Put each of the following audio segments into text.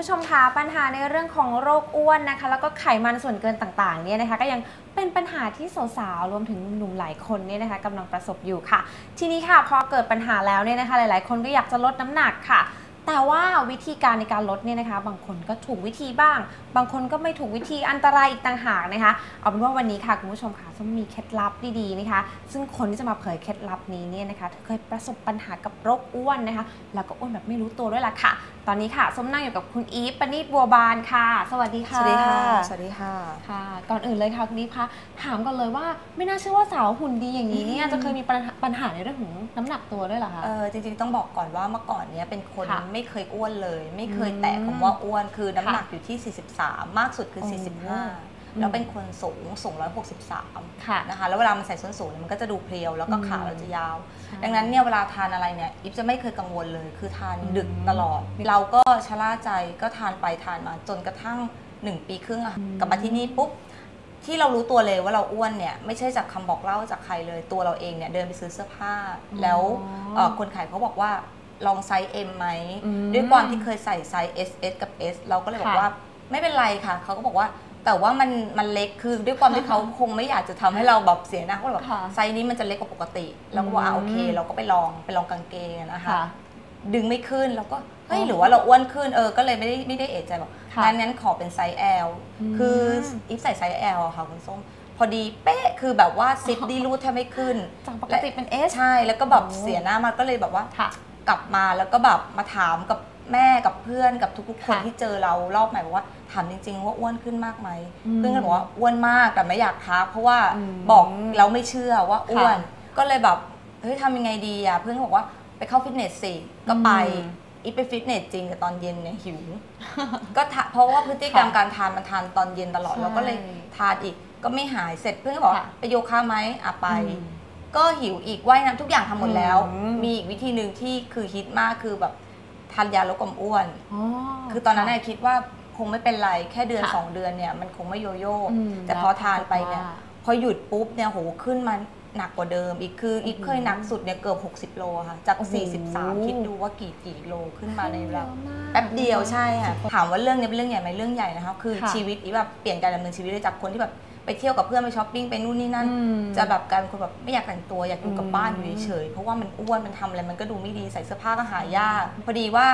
ผู้ชมคะปัญหาในเรื่องของโรคอ้วนนะคะ แล้วก็ไขมันส่วนเกินต่างๆเนี่ยนะคะ ก็ยังเป็นปัญหาที่สาวๆรวมถึงหนุ่มหลายคนเนี่ยนะคะกำลังประสบอยู่ค่ะ ทีนี้ค่ะพอเกิดปัญหาแล้วเนี่ยนะคะ หลายๆ คนก็อยากจะลดน้ำหนักค่ะ แต่ว่าวิธีการในการลดเนี่ยนะคะ บางคนก็ถูกวิธีบ้าง บางคนก็ไม่ถูกวิธีอันตรายอีกต่างหากนะคะ เอาเป็นว่าวันนี้ค่ะคุณผู้ชมค่ะส้มมีเคล็ดลับดีๆนะคะ ซึ่งคนที่จะมาเผยเคล็ดลับนี้เนี่ยนะคะเธอเคยประสบปัญหากับโรคอ้วนนะคะ แล้วก็อ้วนแบบไม่รู้ตัวด้วยล่ะค่ะ ตอนนี้ค่ะส้มนั่งอยู่กับคุณอีฟปณิดบัวบานค่ะ สวัสดีสค่ะวัสดีค่ะ สวัสดีค่ะ ค่ะ ก่อนอื่นเลยค่ะคุณอีฟคะถามก่อนเลยว่าไม่น่าเชื่อว่าสาวหุ่นดีอย่างนี้เนี่ยจะเคยมีปัญหาปัญหาในเรื่องของน้ำหนักตัวด้วยเหรอคะ เออจริงๆต้องบอกก่อนว่าเมื่อก่อนเนี้ยเป็นคนค่ะ ไม่เคยอ้วนเลย ไม่เคยอืมแตะคำว่าอ้วนคือน้ำค่ะหนักอยู่ที่ 43 มากสุดคือโอ้45 แล้วเป็นคนสูงสูง163ค่ะนะคะแล้วเวลามันใส่ส้นสูงเนี่ยมันก็จะดูเพรียวแล้วก็อืมขาเราจะยาวใช่ดังนั้นเนี่ยเวลาทานอะไรเนี่ยอิฟจะไม่เคยกังวลเลย คือทานอืมดึกตลอด เราก็ชะล่าใจก็ทานไปทานมาจนกระทั่ง 1 ปีครึ่งอะอืมกลับมาที่นี่ปุ๊บที่เรารู้ตัวเลยว่าเราอ้วนเนี่ยไม่ใช่จากคำบอกเล่าจากใครเลยตัวเราเองเนี่ยเดินไปซื้อเสื้อผ้า แล้วเอ่อคนขายเขาบอกว่า ลองไซส์ M ไหม อืมด้วยความที่เคยใส่ไซส์ S S กับ S เราก็เลยบอกค่ะ ว่าไม่เป็นไรค่ะ เขาก็บอกว่าแต่ว่ามันมันเล็กคือด้วยความที่เขาคงไม่อยากจะทำให้เราแบบเสียหน้าเขาเลยบอกค่ะไซส์นี้มันจะเล็กกว่าปกติเราก็บอกอะอืมโอเค เราก็ไปลองไปลองกางเกงอะนะคะ ค่ะ ดึงไม่ขึ้นเราก็เฮ้ยอ๋อหรือว่าเราอ้วนขึ้นเออก็เลยไม่ได้ไม่ได้เอะใจบอกค่ะงั้นงั้นขอเป็นไซส์ L อืมคืออีฟใส่ไซส์ L อะค่ะคุณส้ม พอดีเป๊ะคือแบบว่าซิปดีรูดแทบไม่ขึ้นจากปกติเป็น S ใช่แล้วก็แบบโอ้เสียหน้ามากก็เลยแบบว่า ค่ะ กลับมาแล้วก็แบบมาถามกับแม่กับเพื่อนกับทุกๆคนค่ะที่เจอเรารอบใหม่บอกว่าถามจริง ๆ ว่าอ้วนขึ้นมากไหมอืมเพื่อนก็บอกว่าอ้วนมากแต่ไม่อยากทักเพราะว่าอืมบอกเราไม่เชื่อว่าอ้วนค่ะก็เลยแบบเฮ้ยทำยังไงดีอะเพื่อนก็บอกว่าไปเข้าฟิตเนสสิก็ไปอืมอีฟไปฟิตเนสจริงแต่ตอนเย็นเนี่ยหิว ก็ทะเพราะว่าพฤติกรรมค่ะการทานมันทานตอนเย็นตลอดใช่เราก็เลยทานอีกก็ไม่หายเสร็จเพื่อนก็บอกว่าค่ะไปโยคะไหมอะไปอืม ก็หิวอีกว่ายน้ำทุกอย่างทำหมดแล้ว อืม มีอีกวิธีหนึ่งที่คือฮิตมากคือแบบทานยาลดความอ้วน อ๋อ คือตอนนั้นเนี่ยคิดว่าคงไม่เป็นไรแค่เดือนค่ะสองเดือนเนี่ยมันคงไม่โยโย่อืมแต่พอทานไปเนี่ยแล้วปรากฏว่าพอหยุดปุ๊บเนี่ยโหขึ้นมาหนักกว่าเดิม อีกคืออีกอืมเคยหนักสุดเนี่ยเกือบ 60 โลค่ะ จาก โอ้โห 43 คิดดูว่ากี่กี่โลขึ้นมาในเวลา เยอะมาก แป๊บเดียวใช่ค่ะถามว่าเรื่องนี้เป็นเรื่องใหญ่ไหมเรื่องใหญ่นะคะคือค่ะชีวิตอีแบบเปลี่ยนการดำเนินชีวิตเลยจากคนที่แบบ ไปเที่ยวกับเพื่อนไปช้อปปิ้งไปนู่นนี่นั่นอืมจะแบบกลายเป็นคนแบบไม่อยากแต่งตัวอยากอยู่กับอืมบ้านอยู่เฉยๆเพราะว่ามันอ้วนมันทำอะไรมันก็ดูไม่ดีใส่เสื้อผ้าก็หายาก พอดีว่า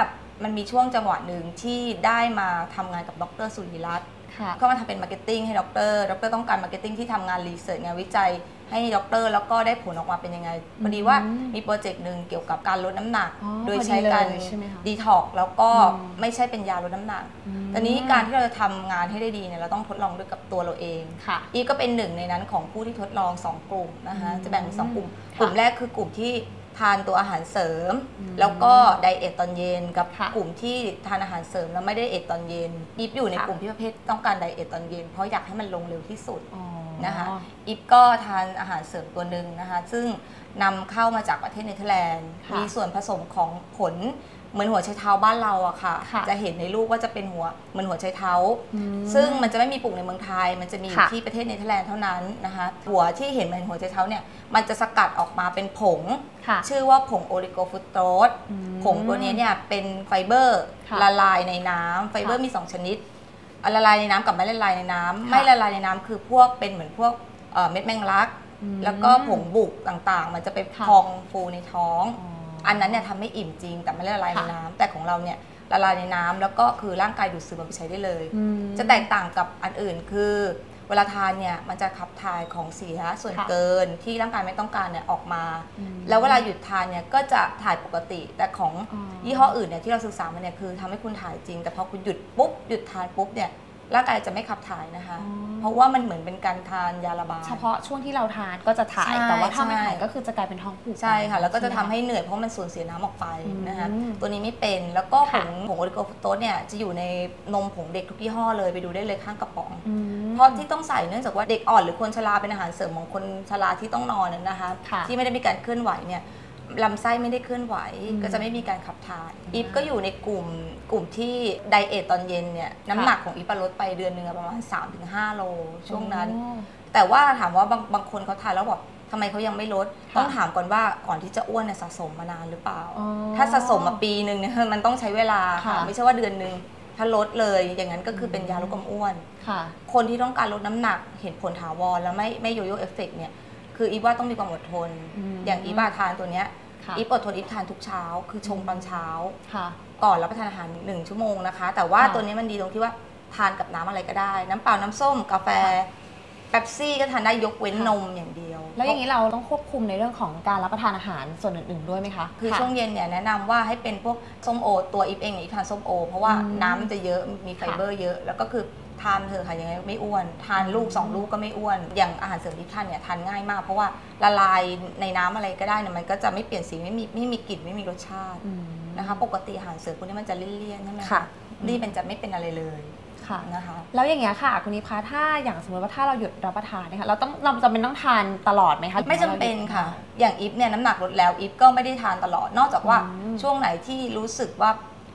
มันมีช่วงจังหวะหนึ่งที่ได้มาทำงานกับดรสุริรัตน์ค่ะก็มาทำเป็นมาร์เก็ตติ้งให้ดร ดรต้องการมาร์เก็ตติ้งที่ทำงานรีเสิร์ชงานวิจัย ให้ดรแล้วก็ได้ผลออกมาเป็นยังไงพอดีว่าอืมมีโปรเจกต์หนึ่งเกี่ยวกับการลดน้ำหนักอ๋อโดยใช้การพอดีเลยใช่ไหมคะดีท็อกแล้วก็อืมไม่ใช่เป็นยาลดน้ำหนักอืมตอนนี้การที่เราจะทำงานให้ได้ดีเนี่ยเราต้องทดลองด้วยกับตัวเราเองค่ะอีฟก็เป็นหนึ่งในนั้นของผู้ที่ทดลอง 2 กลุ่มนะคะอืมจะแบ่งเป็นสองกลุ่มค่ะกลุ่มแรกคือกลุ่มที่ทานตัวอาหารเสริมอืมแล้วก็ไดเอทตอนเย็นกับค่ะกลุ่มที่ทานอาหารเสริมแล้วไม่ได้เอทตอนเย็นอีฟอยู่ในค่ะกลุ่มที่ประเภทต้องการไดเอทตอนเย็นเพราะอยากให้มันลงเร็วที่สุดอ๋อ นะคะอีฟก็ทานอาหารเสริมตัวหนึ่งนะคะซึ่งนำเข้ามาจากประเทศเนเธอร์แลนด์ค่ะมีส่วนผสมของผลเหมือนหัวไชเท้าบ้านเราอะค่ะค่ะ จะเห็นในรูปว่าจะเป็นหัวเหมือนหัวไชเท้าอืมซึ่งมันจะไม่มีปลูกในเมืองไทย มันจะมีอยู่ค่ะที่ประเทศเนเธอร์แลนด์เท่านั้นนะคะ หัวที่เห็นเหมือนหัวไชเท้าเนี่ย มันจะสกัดออกมาเป็นผงค่ะชื่อว่าผงโอลิโกฟรุตโตสอืมผงตัวนี้เนี่ยเป็นไฟเบอร์ค่ะละลายในน้ำไฟเบอร์ค่ะมี 2 ชนิดอะ ละลายในน้ำกับไม่ละลายในน้ำค่ะไม่ละลายในน้ำคือพวกเป็นเหมือนพวกเอ่อเม็ดแมงลัก อืม แล้วก็ผงบุกต่างๆ มันจะไปค่ะพองฟูในท้องอ๋ออันนั้นเนี่ยทำให้อิ่มจริงแต่ไม่ละลายในค่ะ น้ำแต่ของเราเนี่ยละลายในน้ำแล้วก็คือร่างกายดูดซึมมันไปใช้ได้เลย อืม จะแตกต่างกับอันอื่นคือ เวลาทานเนี่ยมันจะขับถ่ายของเสียส่วนค่ะเกินที่ร่างกายไม่ต้องการเนี่ยออกมาอืมแล้วเวลาหยุดทานเนี่ยก็จะถ่ายปกติ แต่ของอ๋อยี่ห้ออื่นเนี่ยที่เราศึกษามาเนี่ยคือทำให้คุณถ่ายจริง แต่พอคุณหยุดปุ๊บหยุดทานปุ๊บเนี่ย ร่างกายจะไม่ขับถ่ายนะคะอ๋อเพราะว่ามันเหมือนเป็นการทานยาระบายเฉพาะช่วงที่เราทานก็จะถ่ายใช่แต่ว่าถ้าไม่ใช่ถ่ายก็คือจะกลายเป็นท้องผูกใช่ค่ะ แล้วก็จะช่ทำไมคให้เหนื่อยเพราะมันสูญเสียน้ำออกไปนะคะอืมตัวนี้ไม่เป็นแล้วก็ผค่ะงผงโอลิโกฟรุตโตสเนี่ยจะอยู่ในนมผงเด็กทุกยี่ห้อเลยไปดูได้เลยข้างกระป๋องอืมเพราะที่ต้องใส่เนื่องจากว่าเด็กอ่อนหรือคนชราเป็นอาหารเสริมของคนชราที่ต้องนอนน่ะนะคะค่ะที่ไม่ได้มีการเคลื่อนไหวเนี่ย ลำไส้ไม่ได้เคลื่อนไหวอืมก็จะไม่มีการขับถ่ายอืมอีฟก็อยู่ในกลุ่มกลุ่มที่ไดเอทตอนเย็นเนี่ยน้ำหนักของอีฟลดไปเดือนหนึ่งอะประมาณ 3-5 โลช่วงนั้นอ๋อแต่ว่าถามว่าบางบางคนเขาทานแล้วบอกทำไมเขายังไม่ลดค่ะต้องถามก่อนว่าก่อนที่จะอ้วนเนี่ยสะสมมานานหรือเปล่าอ๋อถ้าสะสมมาปีหนึ่งเนี่ยมันต้องใช้เวลาค่ะค่ะไม่ใช่ว่าเดือนหนึ่งถ้าลดเลยอย่างนั้นก็คือเป็นยาลดความอ้วนค่ะคนที่ต้องการลดน้ำหนักเห็นผลถาวรแล้วไม่ไม่โยโย่เอฟเฟกเนี่ย คืออีฟว่าต้องมีความอดทนอืมอย่างอีฟาทานตัวเนี้ยค่ะอีฟอดทนอีฟทานทุกเช้า คือชงตอนเช้าค่ะก่อนรับประทานอาหารหนึ่งชั่วโมงนะคะ แต่ว่าค่ะตัวนี้มันดีตรงที่ว่าทานกับน้ำอะไรก็ได้ น้ำเปล่าน้ำส้ม กาแฟค่ะเป๊ปซี่ก็ทานได้ยกเว้นค่ะนมอย่างเดียว แล้วอย่างนี้เราต้องควบคุมในเรื่องของการรับประทานอาหารส่วนอื่นๆด้วยไหมคะคือช่วงเย็นเนี่ยแนะนำว่าให้เป็นพวกส้มโอ ตัวอีฟเองเนี่ยอีฟทานส้มโอ เพราะว่าอืมน้ำมันจะเยอะมีไฟเบอร์เยอะ แล้วก็คือ ทานเถอะค่ะยังไงไม่อ้วน ทานลูกสองลูกก็ไม่อ้วน อย่างอาหารเสริมที่ทานเนี่ยทานง่ายมาก เพราะว่าละลายในน้ำอะไรก็ได้เนี่ยมันก็จะไม่เปลี่ยนสีไม่มีไม่มีกลิ่นไม่มีรสชาติอืมนะคะ ปกติอาหารเสริมพวกนี้มันจะเลี่ยนๆใช่ไหมค่ะนี่เป็นจะไม่เป็นอะไรเลยค่ะนะคะแล้วอย่างเงี้ยค่ะคุณนิพาถ้าอย่างสมมติว่าถ้าเราหยุดรับประทานเนี่ยค่ะเราต้องเราจำเป็นต้องทานตลอดไหมคะไม่จำเป็นค่ะ อย่างอีฟเนี่ยน้ำหนักลดแล้วอีฟก็ไม่ได้ทานตลอด นอกจากว่าอืมช่วงไหนที่รู้สึกว่า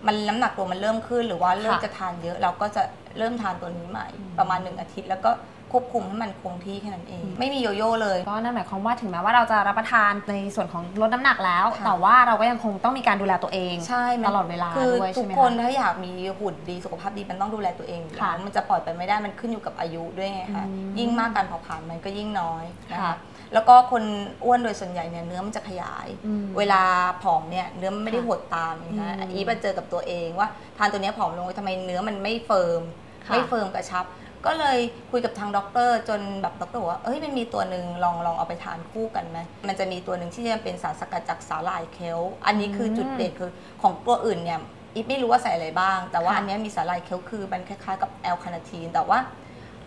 มันน้ำหนักตัวมันเริ่มขึ้น หรือว่าเริ่มค่ะจะทานเยอะเราก็จะเริ่มทานตัวนี้ใหม่อืมประมาณหนึ่งอาทิตย์แล้วก็ ควบคุมให้มันคงที่แค่นั้นเองอืมไม่มีโยโย่เลยก็นั่นหมายความว่าถึงแม้ว่าเราจะรับประทานในส่วนของลดน้ำหนักแล้วค่ะแต่ว่าเราก็ยังคงต้องมีการดูแลตัวเองใช่มันตลอดเวลาคือด้วยทุใช่กไหมคนคะถ้าอยากมีหุ่นดีสุขภาพดีมันต้องดูแลตัวเองอยู่แล้วค่ะมันจะปล่อยไปไม่ได้มันขึ้นอยู่กับอายุด้วยไงคะอืมยิ่งมากการเผาผลาญมันก็ยิ่งน้อยนะค่ะคะแล้วก็คนอ้วนโดยส่วนใหญ่เนี่ยเนื้อมันจะขยายอืมเวลาผอมเนี่ยเนื้อมันไม่ได้ค่ะหดตามนะคะอืมอีฟมาเจอกับตัวเองว่าทานตัวเนี้ยผอมลงทำไมเนื้อมันไม่เฟิร์มค่ะไม่เฟิร์มกระชับ ก็เลยคุยกับทางด็อกเตอร์จนแบบด็อกเตอร์บอกว่าเอ้ยมันมีตัวหนึ่งลองลองเอาไปทานคู่กันไหมมันจะมีตัวหนึ่งที่จะเป็นสารสกัดจากสาหร่ายเคลป์อันนี้คือจุดเด่นคือของตัวอื่นเนี่ยอีฟไม่รู้ว่าใส่อะไรบ้าง แต่ว่าค่ะอันเนี้ยมีสาหร่ายเคลป์คือมันคล้ายๆกับแอลคาเนทีนแต่ว่า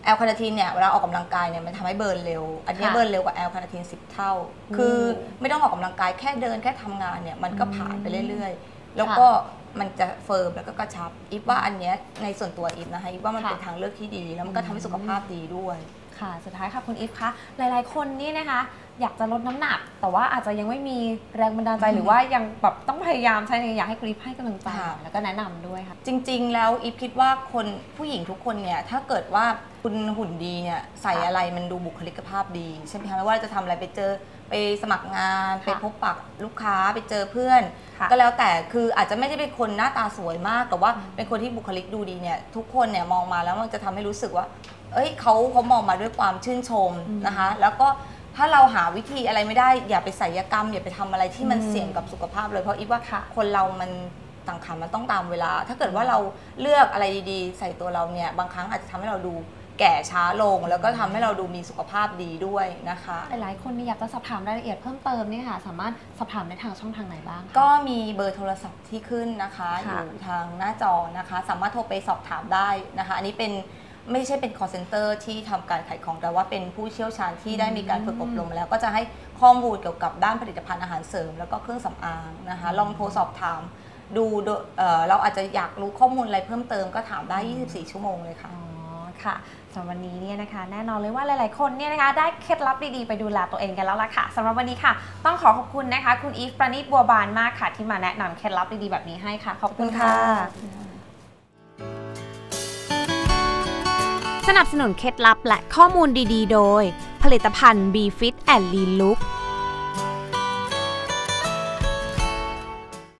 แอลคาเนทีนเนี่ยเวลาออกกำลังกายเนี่ยมันทำให้เบิร์นเร็ว อันเนี้ยค่ะเบิร์นเร็วกว่าแอลคาเนทีน10เท่าอืมคือไม่ต้องออกกำลังกายแค่เดินแค่ทำงานเนี่ยมันก็ผ่านไปเรื่อย ๆ แล้วค่ะก็ มันจะเฟิร์มแล้วก็กระชับอีฟว่าอันเนี้ยในส่วนตัวอีฟนะคะอีฟว่ามันเป็นทางเลือกที่ดี แล้วมันก็ทำให้สุขภาพดีด้วย ค่ะ สุดท้ายค่ะคุณอีฟคะ หลาย ๆ คนนี่นะคะ อยากจะลดน้ำหนัก แต่ว่าอาจจะยังไม่มีแรงบันดาลใจอืมหรือว่ายังแบบต้องพยายามใช่ไหมอยากให้คุณอีฟให้กำลังใจค่ะแล้วก็แนะนำด้วยค่ะ จริง ๆ แล้วอีฟคิดว่าคนผู้หญิงทุกคนเนี่ยถ้าเกิดว่าคุณหุ่นดีเนี่ยใส่ค่ะอะไรมันดูบุคลิกภาพดีใช่ไหมคะไม่ว่าจะทำอะไรไปเจอไปสมัครงานค่ะไปพบปะลูกค้าไปเจอเพื่อนค่ะก็แล้วแต่คืออาจจะไม่ได้เป็นคนหน้าตาสวยมาก แต่ว่าเป็นคนที่บุคลิกดูดีเนี่ยทุกคนเนี่ยมองมาแล้วมันจะทำให้รู้สึกว่า เอ้ยเขาเขามองมาด้วยความชื่นชมอืมนะคะ แล้วก็ถ้าเราหาวิธีอะไรไม่ได้ อย่าไปศัลยกรรม อย่าไปทำอะไรที่มันอืมเสี่ยงกับสุขภาพเลยเพราะอีฟว่าค่ะคนเรามันสังขารมันต้องตามเวลา ถ้าเกิดว่าเราเลือกอะไรดีๆ ใส่ตัวเราเนี่ยบางครั้งอาจจะทำให้เราดูแก่ช้าลง แล้วก็ทำให้เราดูมีสุขภาพดีด้วยนะคะ หลายๆคนนี่อยากจะสอบถามรายละเอียดเพิ่มเติมเนี่ยค่ะ สามารถสอบถามในทางช่องทางไหนบ้างคะก็มีเบอร์โทรศัพท์ที่ขึ้นนะคะอค่ะยู่ทางหน้าจอนะคะ สามารถโทรไปสอบถามได้นะคะ อันนี้เป็น ไม่ใช่เป็น call center ที่ทำการขายของแต่ว่าเป็นผู้เชี่ยวชาญที่ได้มีการฝึกอบรมมาแล้วก็จะให้ข้อมูลเกี่ยวกับด้านผลิตภัณฑ์อาหารเสริม แล้วก็เครื่องสำอางนะคะลองโทรสอบถาม ดูโดยเอ่อเราอาจจะอยากรู้ข้อมูลอะไรเพิ่มเติมก็ถามได้ 24 ชั่วโมงเลยค่ะอ๋อค่ะสำหรับวันนี้เนี่ยนะคะ แน่นอนเลยว่าหลาย ๆ คนเนี่ยนะคะได้เคล็ดลับดี ๆ ไปดูแลตัวเองกันแล้วล่ะค่ะสำหรับวันนี้ค่ะ ต้องขอขอบคุณนะคะ คุณอีฟประณีตบัวบานมากค่ะ ที่มาแนะนำเคล็ดลับดี ๆ แบบนี้ให้ค่ะ ขอบคุณค่ะ นับสนุนเคล็ดลับและข้อมูลดีๆ โดย ผลิตภัณฑ์ B Fit and Lean Look